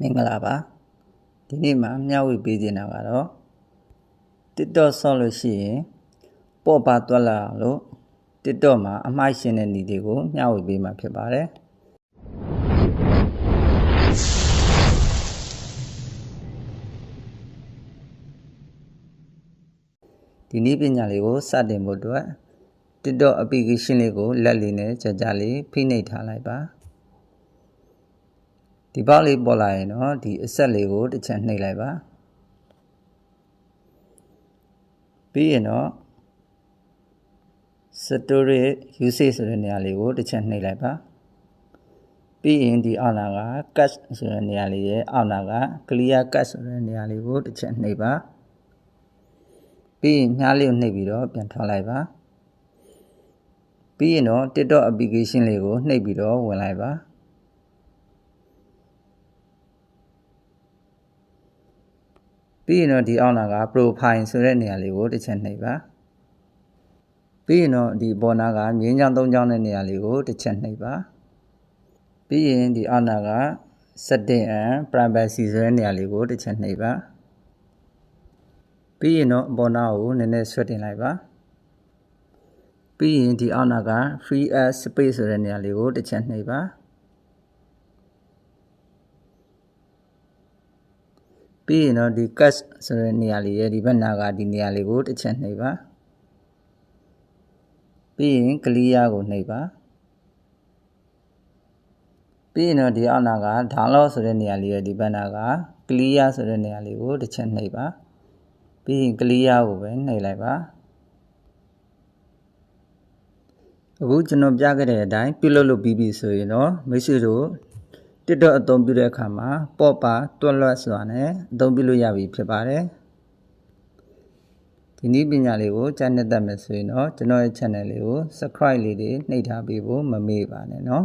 မင်္ဂလာပါဒီနေ့မှာမျှဝေပေးခြင်းတာကတော့ TikTok ဆော့လို့ရှိရင်ပေါ့ပါတွက်လာအောင်လို့ TikTok မှာအမှားရှင်းတဲ့နေတွေကိုမျှဝေပေးမှာဖြစ်ပါတယ်ဒီနည်းပညာလေးကိုစတင်ဖို့အတွက် TikTok application လေးကိုလက်လေးနဲ့ကြာကြာလေးဖိနှိပ်ထားလိုက်ပါ ဒီပေါက်လေးပေါ်လာရင်တော့ဒီအဆက်လေးကိုတစ်ချက်နှိပ်လိုက်ပါပြီးရင်တော့ storage usage ဆိုတဲ့နေရာလေးကိုတစ်ချက်နှိပ်လိုက်ပါပြီးရင်ဒီအောက်နာက cache ဆိုတဲ့နေရာလေးရဲ့အောက်နာက clear cache ဆိုတဲ့နေရာလေးကိုတစ်ချက်နှိပ်ပါပြီးရင်မြားလေးကိုနှိပ်ပြီးတော့ပြန်ထွက်လိုက်ပါပြီးရင်တော့ TikTok application လေးကိုနှိပ်ပြီးတော့ဝင်လိုက်ပါ ပြီးရင်တော့ဒီအောက်နာက profile ဆိုတဲ့နေရာလေးကိုတစ်ချက်နှိပ်ပါပြီးရင်တော့ဒီပေါ်နာကမြင်းချောင်းသုံးချောင်းတဲ့နေရာလေးကိုတစ်ချက်နှိပ်ပါပြီးရင်ဒီအောက်နာက setting and privacy ဆိုတဲ့နေရာလေးကိုတစ်ချက်နှိပ်ပါပြီးရင်တော့ပေါ်နာကိုနည်းနည်းဆွဲတင်လိုက်ပါပြီးရင်ဒီအောက်နာက free as space ဆိုတဲ့နေရာလေးကိုတစ်ချက်နှိပ်ပါ ပြီးရင်တော့ဒီ cache ဆိုတဲ့နေရာလေးရဲ့ဒီဘက်နာကဒီနေရာလေးကိုတစ်ချက်နှိပ်ပါပြီးရင် clear ကိုနှိပ်ပါပြီးရင်တော့ဒီအောက်နာက download ဆိုတဲ့နေရာလေးရဲ့ဒီဘက်နာက clear ဆိုတဲ့နေရာလေးကိုတစ်ချက်နှိပ်ပါပြီးရင် clear ကိုပဲနှိပ်လိုက်ပါအခုကျွန်တော်ပြခဲ့တဲ့အတိုင်းပြုလုပ်လို့ပြီးပြီဆိုရင်တော့မိတ်ဆွေတို့ TikTok အသုံးပြုတဲ့အခါမှာပေါ့ပါတွက်လွတ်စွာနဲ့အသုံးပြုလို့ရပြီဖြစ်ပါတယ်ဒီနည်းပညာလေးကိုကြားနေတတ်မယ်ဆိုရင်တော့ကျွန်တော်ရဲ့ channel လေးကို subscribe လေးတွေနှိပ်ထားပေးဖို့မမေ့ပါနဲ့เนาะ